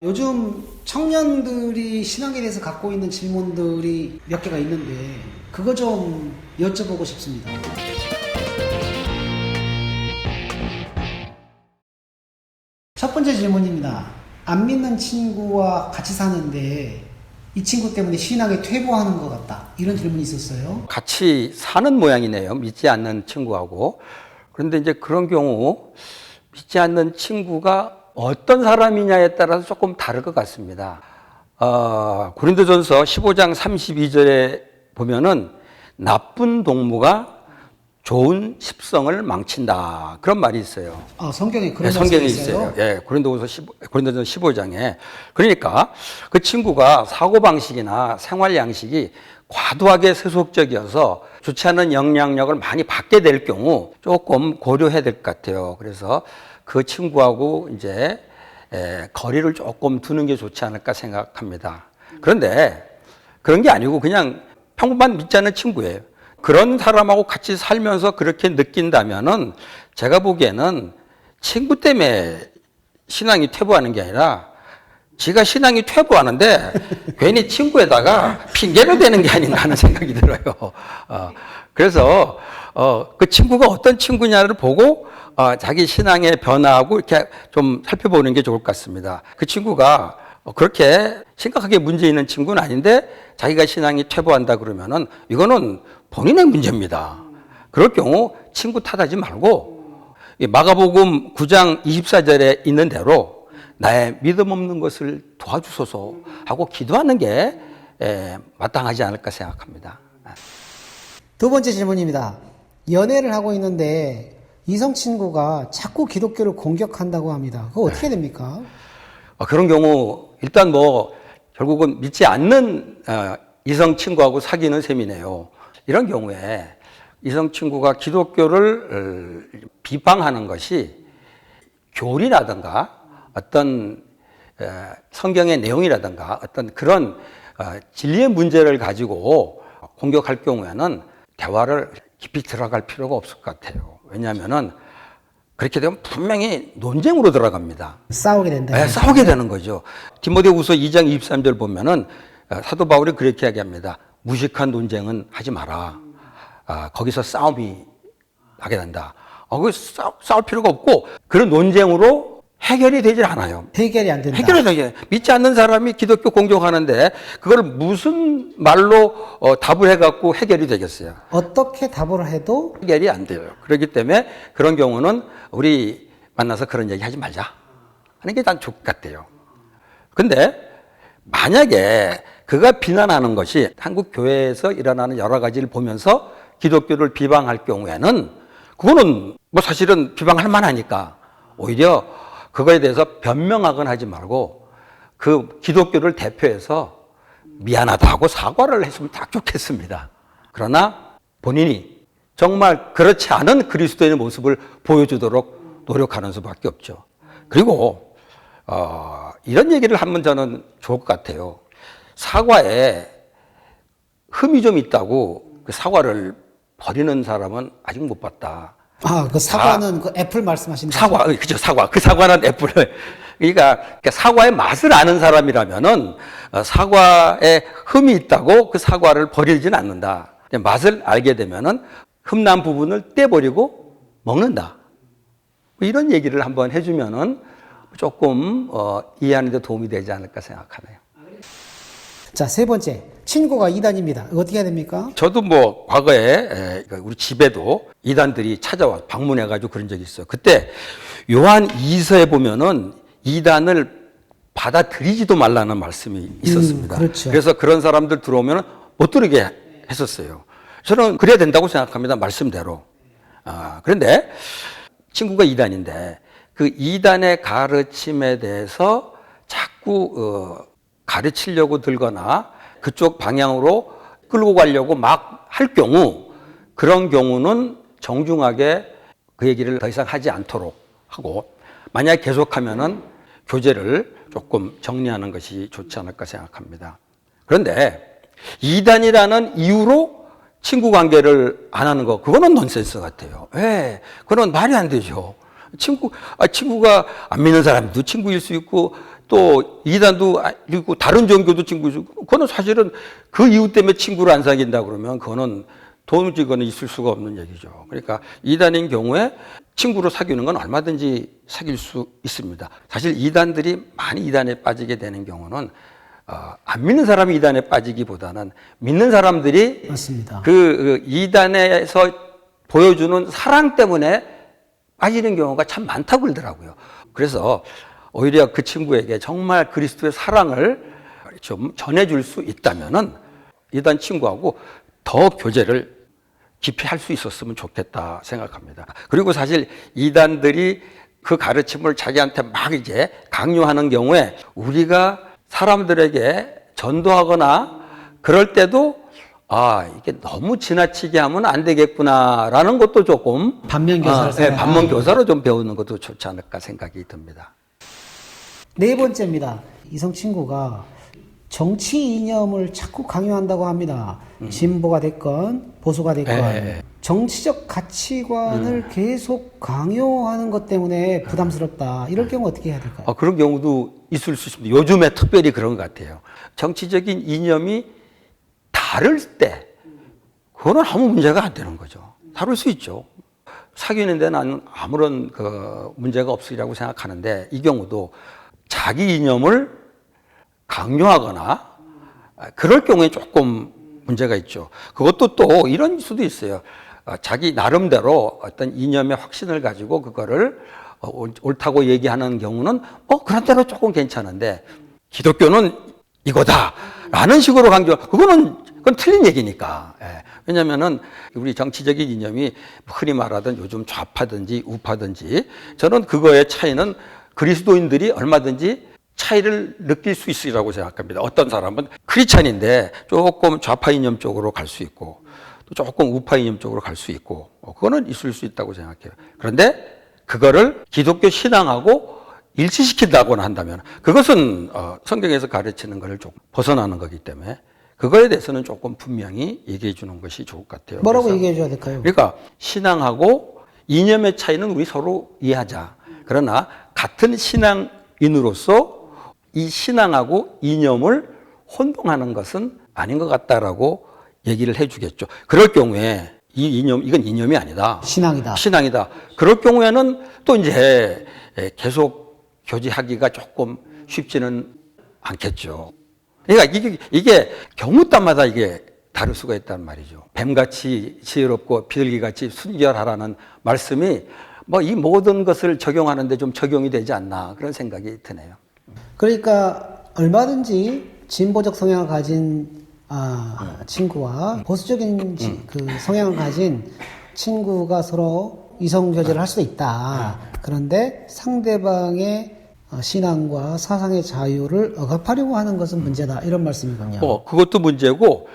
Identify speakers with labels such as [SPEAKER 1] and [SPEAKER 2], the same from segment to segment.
[SPEAKER 1] 요즘 청년들이 신앙에 대해서 갖고 있는 질문들이 몇 개가 있는데 그거 좀 여쭤보고 싶습니다. 첫 번째 질문입니다. 안 믿는 친구와 같이 사는데 이 친구 때문에 신앙에 퇴보하는 것 같다. 이런 질문이 있었어요.
[SPEAKER 2] 같이 사는 모양이네요. 믿지 않는 친구하고. 그런데 이제 그런 경우 믿지 않는 친구가 어떤 사람이냐에 따라서 조금 다를 것 같습니다. 어, 고린도전서 15장 32절에 보면은 나쁜 동무가 좋은 십성을 망친다. 그런 말이 있어요.
[SPEAKER 1] 아, 성경에 그런
[SPEAKER 2] 네, 성경에
[SPEAKER 1] 말씀이
[SPEAKER 2] 있어요. 예, 고린도후서 15, 고린도전 15장에 그러니까 그 친구가 사고 방식이나 생활 양식이 과도하게 세속적이어서 좋지 않은 영향력을 많이 받게 될 경우 조금 고려해야 될 것 같아요. 그래서 그 친구하고 이제 에, 거리를 조금 두는 게 좋지 않을까 생각합니다. 그런데 그런 게 아니고 그냥 평범한 믿지 않는 친구예요. 그런 사람하고 같이 살면서 그렇게 느낀다면은 제가 보기에는 친구 때문에 신앙이 퇴보하는 게 아니라 지가 신앙이 퇴보하는데 괜히 친구에다가 핑계를 대는 게 아닌가 하는 생각이 들어요. 어, 그래서 어, 그 친구가 어떤 친구냐를 보고 어, 자기 신앙의 변화하고 이렇게 좀 살펴보는 게 좋을 것 같습니다. 그 친구가 어, 그렇게 심각하게 문제 있는 친구는 아닌데 자기가 신앙이 퇴보한다 그러면은 이거는 본인의 문제입니다. 그럴 경우 친구 탓하지 말고 이 마가복음 9장 24절에 있는 대로 나의 믿음 없는 것을 도와주소서 하고 기도하는 게 에, 마땅하지 않을까 생각합니다.
[SPEAKER 1] 두 번째 질문입니다. 연애를 하고 있는데 이성 친구가 자꾸 기독교를 공격한다고 합니다. 그거 어떻게 됩니까?
[SPEAKER 2] 어, 그런 경우 일단 뭐 결국은 믿지 않는 어, 이성 친구하고 사귀는 셈이네요. 이런 경우에 이성 친구가 기독교를 어, 비방하는 것이 교리라든가 어떤 에, 성경의 내용이라든가 어떤 그런 어, 진리의 문제를 가지고 공격할 경우에는 대화를 깊이 들어갈 필요가 없을 것 같아요. 왜냐하면은 그렇게 되면 분명히 논쟁으로 들어갑니다.
[SPEAKER 1] 싸우게 된다.
[SPEAKER 2] 네, 싸우게 되는 거죠. 디모데후서 2장 23절 보면은 어, 사도 바울이 그렇게 이야기합니다. 무식한 논쟁은 하지 마라. 아, 거기서 싸움이 나게 된다. 어, 그 싸, 싸울 필요가 없고 그런 논쟁으로 해결이 되질 않아요.
[SPEAKER 1] 해결이 안 된다.
[SPEAKER 2] 해결이 되게 믿지 않는 사람이 기독교 공격하는데 그걸 무슨 말로 어, 답을 해갖고 해결이 되겠어요.
[SPEAKER 1] 어떻게 답을 해도
[SPEAKER 2] 해결이 안 돼요. 그렇기 때문에 그런 경우는 우리 만나서 그런 얘기 하지 말자 하는 게 난 좋을 것 같아요. 근데 만약에 그가 비난하는 것이 한국 교회에서 일어나는 여러 가지를 보면서 기독교를 비방할 경우에는 그거는 뭐 사실은 비방할 만하니까 오히려 그거에 대해서 변명하거나 하지 말고 그 기독교를 대표해서 미안하다 하고 사과를 했으면 딱 좋겠습니다. 그러나 본인이 정말 그렇지 않은 그리스도인의 모습을 보여주도록 노력하는 수밖에 없죠. 그리고 어, 이런 얘기를 하면 저는 좋을 것 같아요. 사과에 흠이 좀 있다고 그 사과를 버리는 사람은 아직 못 봤다.
[SPEAKER 1] 아, 그 사과는 그 애플 말씀하시는 거죠?
[SPEAKER 2] 사과, 어, 그죠, 사과. 그 사과는 애플을. 그러니까, 그러니까 사과의 맛을 아는 사람이라면은 어, 사과에 흠이 있다고 그 사과를 버리지는 않는다. 맛을 알게 되면은 흠난 부분을 떼버리고 먹는다. 뭐 이런 얘기를 한번 해주면은 조금 어, 이해하는 데 도움이 되지 않을까 생각하네요.
[SPEAKER 1] 자, 세 번째. 친구가 이단입니다. 어떻게 해야 됩니까?
[SPEAKER 2] 저도 뭐 과거에 에, 그 우리 집에도 이단들이 찾아와 방문해가지고 그런 적이 있어요. 그때 요한 2서에 보면은 이단을 받아들이지도 말라는 말씀이 있었습니다.
[SPEAKER 1] 음, 그렇죠.
[SPEAKER 2] 그래서 그런 사람들 들어오면 못 들게 했었어요. 저는 그래야 된다고 생각합니다. 말씀대로. 아, 그런데 친구가 이단인데 그 이단의 가르침에 대해서 자꾸 어, 가르치려고 들거나 그쪽 방향으로 끌고 가려고 막 할 경우 그런 경우는 정중하게 그 얘기를 더 이상 하지 않도록 하고 만약 계속하면은 교제를 조금 정리하는 것이 좋지 않을까 생각합니다. 그런데 이단이라는 이유로 친구 관계를 안 하는 거 그거는 넌센스 같아요. 왜? 그건 말이 안 되죠. 친구 아 친구가 안 믿는 사람도 친구일 수 있고 또 이단도 아- 그리고 다른 종교도 친구죠. 그거는 사실은 그 이유 때문에 친구를 안 사귄다 그러면 그거는 도무지 그거는 있을 수가 없는 얘기죠. 그러니까 이단인 경우에 친구로 사귀는 건 얼마든지 사귈 수 있습니다. 사실 이단들이 많이 이단에 빠지게 되는 경우는 어, 안 믿는 사람이 이단에 빠지기보다는 믿는 사람들이
[SPEAKER 1] 맞습니다.
[SPEAKER 2] 그, 그 이단에서 보여주는 사랑 때문에 빠지는 경우가 참 많다고 그러더라고요. 그래서 오히려 그 친구에게 정말 그리스도의 사랑을 좀 전해줄 수 있다면은 이단 친구하고 더 교제를 깊이 할 수 있었으면 좋겠다 생각합니다. 그리고 사실 이단들이 그 가르침을 자기한테 막 이제 강요하는 경우에 우리가 사람들에게 전도하거나 그럴 때도 아, 이게 너무 지나치게 하면 안 되겠구나라는 것도 조금
[SPEAKER 1] 반면 교사를
[SPEAKER 2] 아, 네, 반면 교사로 좀 배우는 것도 좋지 않을까 생각이 듭니다.
[SPEAKER 1] 네 번째입니다. 이성 친구가 정치 이념을 자꾸 강요한다고 합니다. 진보가 됐건 보수가 됐건
[SPEAKER 2] 음. 네.
[SPEAKER 1] 정치적 가치관을 계속 강요하는 것 때문에 부담스럽다. 이럴 경우 어떻게 해야 될까요?
[SPEAKER 2] 아, 그런 경우도 있을 수 있습니다. 요즘에 특별히 그런 것 같아요. 정치적인 이념이 다를 때, 그거는 아무 문제가 안 되는 거죠. 다를 수 있죠. 사귀는 데 나는 아무런 그 문제가 없으리라고 생각하는데, 이 경우도 자기 이념을 강요하거나, 아, 그럴 경우에 조금 문제가 있죠. 그것도 또 이런 수도 있어요. 어, 자기 나름대로 어떤 이념의 확신을 가지고 그거를 어, 옳- 옳다고 얘기하는 경우는 어 그런 대로 조금 괜찮은데 기독교는 이거다라는 식으로 강조 그거는 그건 틀린 얘기니까 예. 왜냐하면은 우리 정치적인 이념이 흔히 말하던 요즘 좌파든지 우파든지 저는 그거의 차이는 그리스도인들이 얼마든지 차이를 느낄 수 있으리라고 생각합니다. 어떤 사람은 크리스찬인데 조금 좌파 이념 쪽으로 갈 수 있고 또 조금 우파 이념 쪽으로 갈 수 있고 어, 그거는 있을 수 있다고 생각해요. 그런데 그거를 기독교 신앙하고 일치시킨다고나 한다면 그것은 어, 성경에서 가르치는 것을 좀 벗어나는 거기 때문에 그거에 대해서는 조금 분명히 얘기해 주는 것이 좋을 것 같아요.
[SPEAKER 1] 뭐라고 얘기해 줘야 될까요?
[SPEAKER 2] 그러니까 신앙하고 이념의 차이는 우리 서로 이해하자. 그러나 같은 신앙인으로서 이 신앙하고 이념을 혼동하는 것은 아닌 것 같다라고 얘기를 해주겠죠. 그럴 경우에 이 이념 이건 이념이 아니다.
[SPEAKER 1] 신앙이다.
[SPEAKER 2] 신앙이다. 그럴 경우에는 또 이제 계속 교제하기가 조금 쉽지는 않겠죠. 그러니까 이게, 이게 경우 따마다 이게 다를 수가 있단 말이죠. 뱀같이 지혜롭고 비둘기같이 순결하라는 말씀이 뭐 이 모든 것을 적용하는데 좀 적용이 되지 않나 그런 생각이 드네요.
[SPEAKER 1] 그러니까 얼마든지 진보적 성향을 가진 아, 친구와 보수적인 지- 그 성향을 가진 친구가 서로 이성 교제를 할 수도 있다. 그런데 상대방의 어, 신앙과 사상의 자유를 억압하려고 하는 것은 문제다. 이런 말씀이군요.
[SPEAKER 2] 뭐 그것도 문제고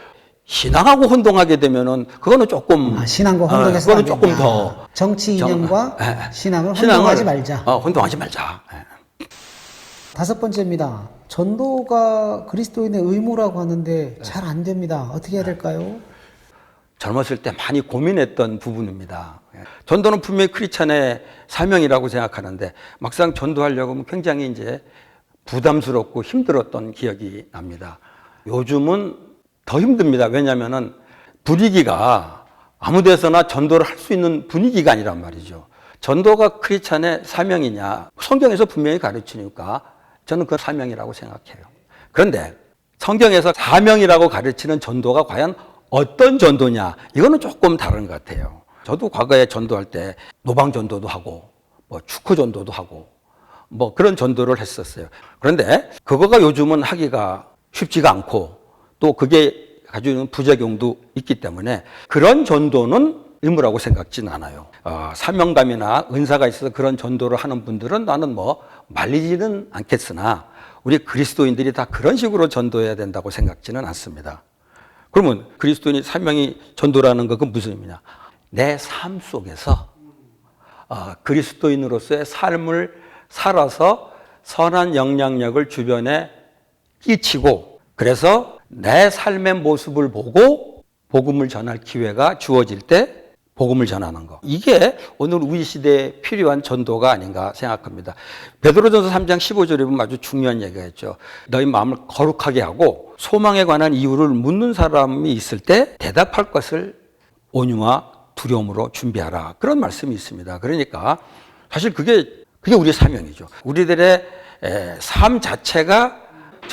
[SPEAKER 2] 신앙하고 혼동하게 되면은 그거는 조금
[SPEAKER 1] 아, 신앙과
[SPEAKER 2] 어,
[SPEAKER 1] 혼동해서
[SPEAKER 2] 그거는
[SPEAKER 1] 안
[SPEAKER 2] 조금
[SPEAKER 1] 된다.
[SPEAKER 2] 더
[SPEAKER 1] 정치
[SPEAKER 2] 정-
[SPEAKER 1] 이념과
[SPEAKER 2] 예, 예. 신앙을
[SPEAKER 1] 혼동하지 말자.
[SPEAKER 2] 어, 혼동하지 말자. 예.
[SPEAKER 1] 다섯 번째입니다. 전도가 그리스도인의 의무라고 하는데 잘 안 됩니다. 어떻게 해야 될까요?
[SPEAKER 2] 젊었을 때 많이 고민했던 부분입니다. 예. 전도는 분명히 크리스찬의 사명이라고 생각하는데 막상 전도하려고 하면 굉장히 이제 부담스럽고 힘들었던 기억이 납니다. 요즘은 더 힘듭니다. 왜냐하면은 분위기가 아무 데서나 전도를 할 수 있는 분위기가 아니란 말이죠. 전도가 크리스찬의 사명이냐? 성경에서 분명히 가르치니까 저는 그 사명이라고 생각해요. 그런데 성경에서 사명이라고 가르치는 전도가 과연 어떤 전도냐? 이거는 조금 다른 것 같아요. 저도 과거에 전도할 때 노방 전도도 하고 뭐 축구 전도도 하고 뭐 그런 전도를 했었어요. 그런데 그거가 요즘은 하기가 쉽지가 않고 또 그게 가지고 있는 부작용도 있기 때문에 그런 전도는 의무라고 생각지는 않아요. 어, 사명감이나 은사가 있어서 그런 전도를 하는 분들은 나는 뭐 말리지는 않겠으나 우리 그리스도인들이 다 그런 식으로 전도해야 된다고 생각지는 않습니다. 그러면 그리스도인이 사명이 전도라는 것은 무슨 의미냐? 내 삶 속에서 어, 그리스도인으로서의 삶을 살아서 선한 영향력을 주변에 끼치고 그래서 내 삶의 모습을 보고 복음을 전할 기회가 주어질 때 복음을 전하는 거. 이게 오늘 우리 시대에 필요한 전도가 아닌가 생각합니다. 베드로전서 3장 15절에 보면 아주 중요한 얘기가 있죠. 너희 마음을 거룩하게 하고 소망에 관한 이유를 묻는 사람이 있을 때 대답할 것을 온유와 두려움으로 준비하라. 그런 말씀이 있습니다. 그러니까 사실 그게 그게 우리의 사명이죠. 우리들의 에, 삶 자체가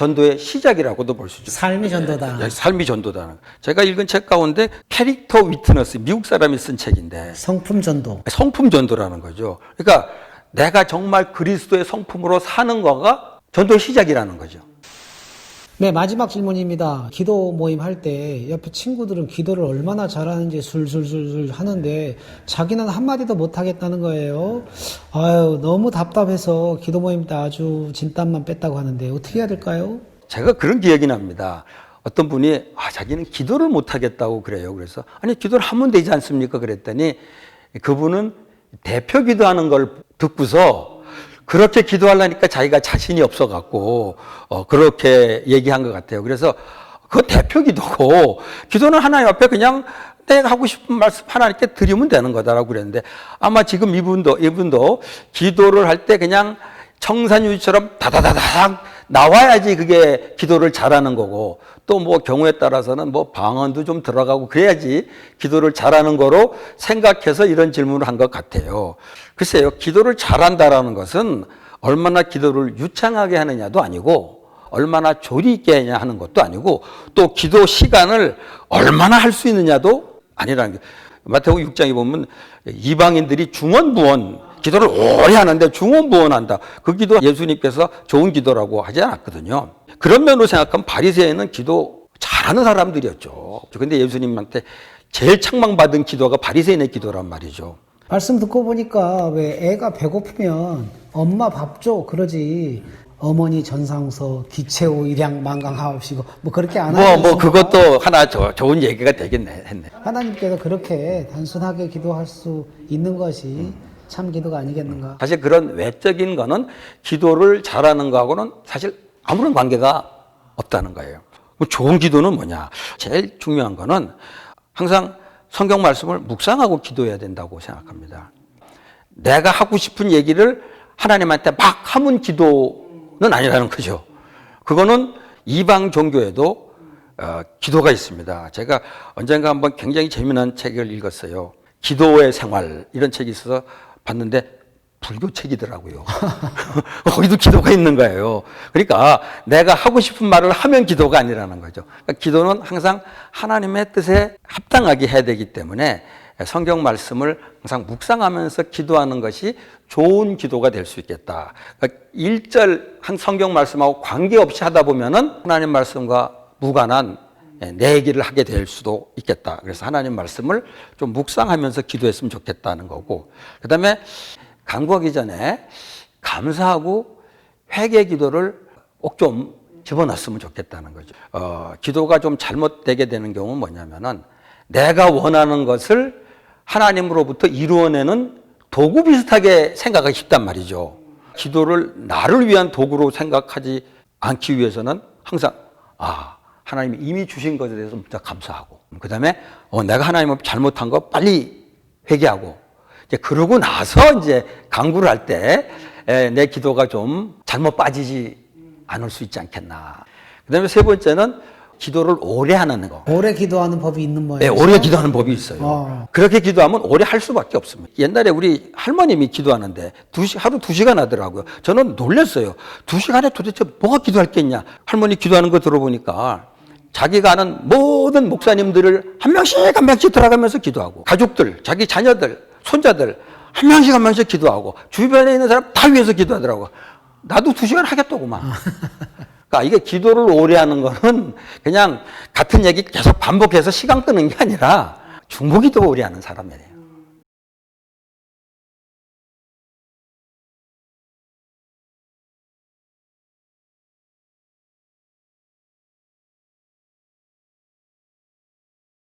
[SPEAKER 2] 전도의 시작이라고도 볼 수 있죠.
[SPEAKER 1] 삶이 전도다.
[SPEAKER 2] 예, 삶이 전도다. 제가 읽은 책 가운데 캐릭터 위트너스 미국 사람이 쓴 책인데
[SPEAKER 1] 성품 전도.
[SPEAKER 2] 성품 전도라는 거죠. 그러니까 내가 정말 그리스도의 성품으로 사는 거가 전도의 시작이라는 거죠.
[SPEAKER 1] 네, 마지막 질문입니다. 기도 모임 할 때 옆에 친구들은 기도를 얼마나 잘하는지 술술술술 하는데 자기는 한마디도 못하겠다는 거예요. 아유, 너무 답답해서 기도 모임 때 아주 진땀만 뺐다고 하는데 어떻게 해야 될까요?
[SPEAKER 2] 제가 그런 기억이 납니다. 어떤 분이 아 자기는 기도를 못 하겠다고 그래요. 그래서 아니 기도를 하면 되지 않습니까? 그랬더니 그분은 대표 기도하는 걸 듣고서 그렇게 기도하려니까 자기가 자신이 없어 갖고 어 그렇게 얘기한 것 같아요. 그래서 그 대표 기도고 기도는 하나님 앞에 그냥 내가 하고 싶은 말씀 하나님께 드리면 되는 거다라고 그랬는데 아마 지금 이분도 이분도 기도를 할 때 그냥 청산유리처럼 다다다닥 나와야지 그게 기도를 잘하는 거고 또 뭐 경우에 따라서는 뭐 방언도 좀 들어가고 그래야지 기도를 잘하는 거로 생각해서 이런 질문을 한 것 같아요. 글쎄요, 기도를 잘한다라는 것은 얼마나 기도를 유창하게 하느냐도 아니고 얼마나 조리 있게 하냐 하는 것도 아니고 또 기도 시간을 얼마나 할 수 있느냐도 아니라는 게 마태복음 6장에 보면 이방인들이 중원부원 기도를 오래 하는데 중원부원한다. 그 기도 예수님께서 좋은 기도라고 하지 않았거든요. 그런 면으로 생각하면 바리새인은 기도 잘하는 사람들이었죠. 근데 예수님한테 제일 책망받은 기도가 바리새인의 기도란 말이죠.
[SPEAKER 1] 말씀 듣고 보니까 왜 애가 배고프면 엄마 밥 줘 그러지 어머니 전상서 기체오 일양 만강하옵시고 뭐 그렇게 안
[SPEAKER 2] 뭐,
[SPEAKER 1] 하죠.
[SPEAKER 2] 뭐, 그것도 하나 저, 좋은 얘기가 되겠네, 했네.
[SPEAKER 1] 하나님께서 그렇게 단순하게 기도할 수 있는 것이 참 기도가 아니겠는가?
[SPEAKER 2] 사실 그런 외적인 거는 기도를 잘하는 거하고는 사실 아무런 관계가 없다는 거예요. 뭐 좋은 기도는 뭐냐? 제일 중요한 거는 항상 성경 말씀을 묵상하고 기도해야 된다고 생각합니다. 내가 하고 싶은 얘기를 하나님한테 막 하면 기도는 아니라는 거죠. 그거는 이방 종교에도 어, 기도가 있습니다. 제가 언젠가 한번 굉장히 재미난 책을 읽었어요. 기도의 생활 이런 책이 있어서 봤는데 불교 책이더라고요. 거기도 기도가 있는 거예요. 그러니까 내가 하고 싶은 말을 하면 기도가 아니라는 거죠. 그러니까 기도는 항상 하나님의 뜻에 합당하게 해야 되기 때문에 성경 말씀을 항상 묵상하면서 기도하는 것이 좋은 기도가 될 수 있겠다. 그러니까 일절 한 성경 말씀하고 관계없이 하다 보면은 하나님 말씀과 무관한 내 얘기를 하게 될 수도 있겠다. 그래서 하나님 말씀을 좀 묵상하면서 기도했으면 좋겠다는 거고. 그 다음에 간구하기 전에 감사하고 회개 기도를 꼭 좀 집어넣었으면 좋겠다는 거죠. 어, 기도가 좀 잘못되게 되는 경우는 뭐냐면은 내가 원하는 것을 하나님으로부터 이루어내는 도구 비슷하게 생각하기 쉽단 말이죠. 기도를 나를 위한 도구로 생각하지 않기 위해서는 항상 아 하나님이 이미 주신 것에 대해서 감사하고 그 다음에 어, 내가 하나님 앞에 잘못한 거 빨리 회개하고 이제 그러고 나서 이제 강구를 할 때 내 기도가 좀 잘못 빠지지 않을 수 있지 않겠나. 그 다음에 세 번째는 기도를 오래 하는 거.
[SPEAKER 1] 오래 기도하는 법이 있는
[SPEAKER 2] 네,
[SPEAKER 1] 모양이죠.
[SPEAKER 2] 오래 기도하는 법이 있어요.
[SPEAKER 1] 어.
[SPEAKER 2] 그렇게 기도하면 오래 할 수밖에 없습니다. 옛날에 우리 할머님이 기도하는데 두 시, 하루 두 시간 하더라고요. 저는 놀랐어요. 두 시간에 도대체 뭐가 기도할 게 있냐. 할머니 기도하는 거 들어보니까 자기가 아는 모든 목사님들을 한 명씩 한 명씩 들어가면서 기도하고 가족들, 자기 자녀들, 손자들 한 명씩 한 명씩 기도하고 주변에 있는 사람 다 위해서 기도하더라고. 나도 두 시간 하겠다고만. 그러니까 이게 기도를 오래 하는 거는 그냥 같은 얘기 계속 반복해서 시간 끄는 게 아니라 중보기도 오래 하는 사람이에요.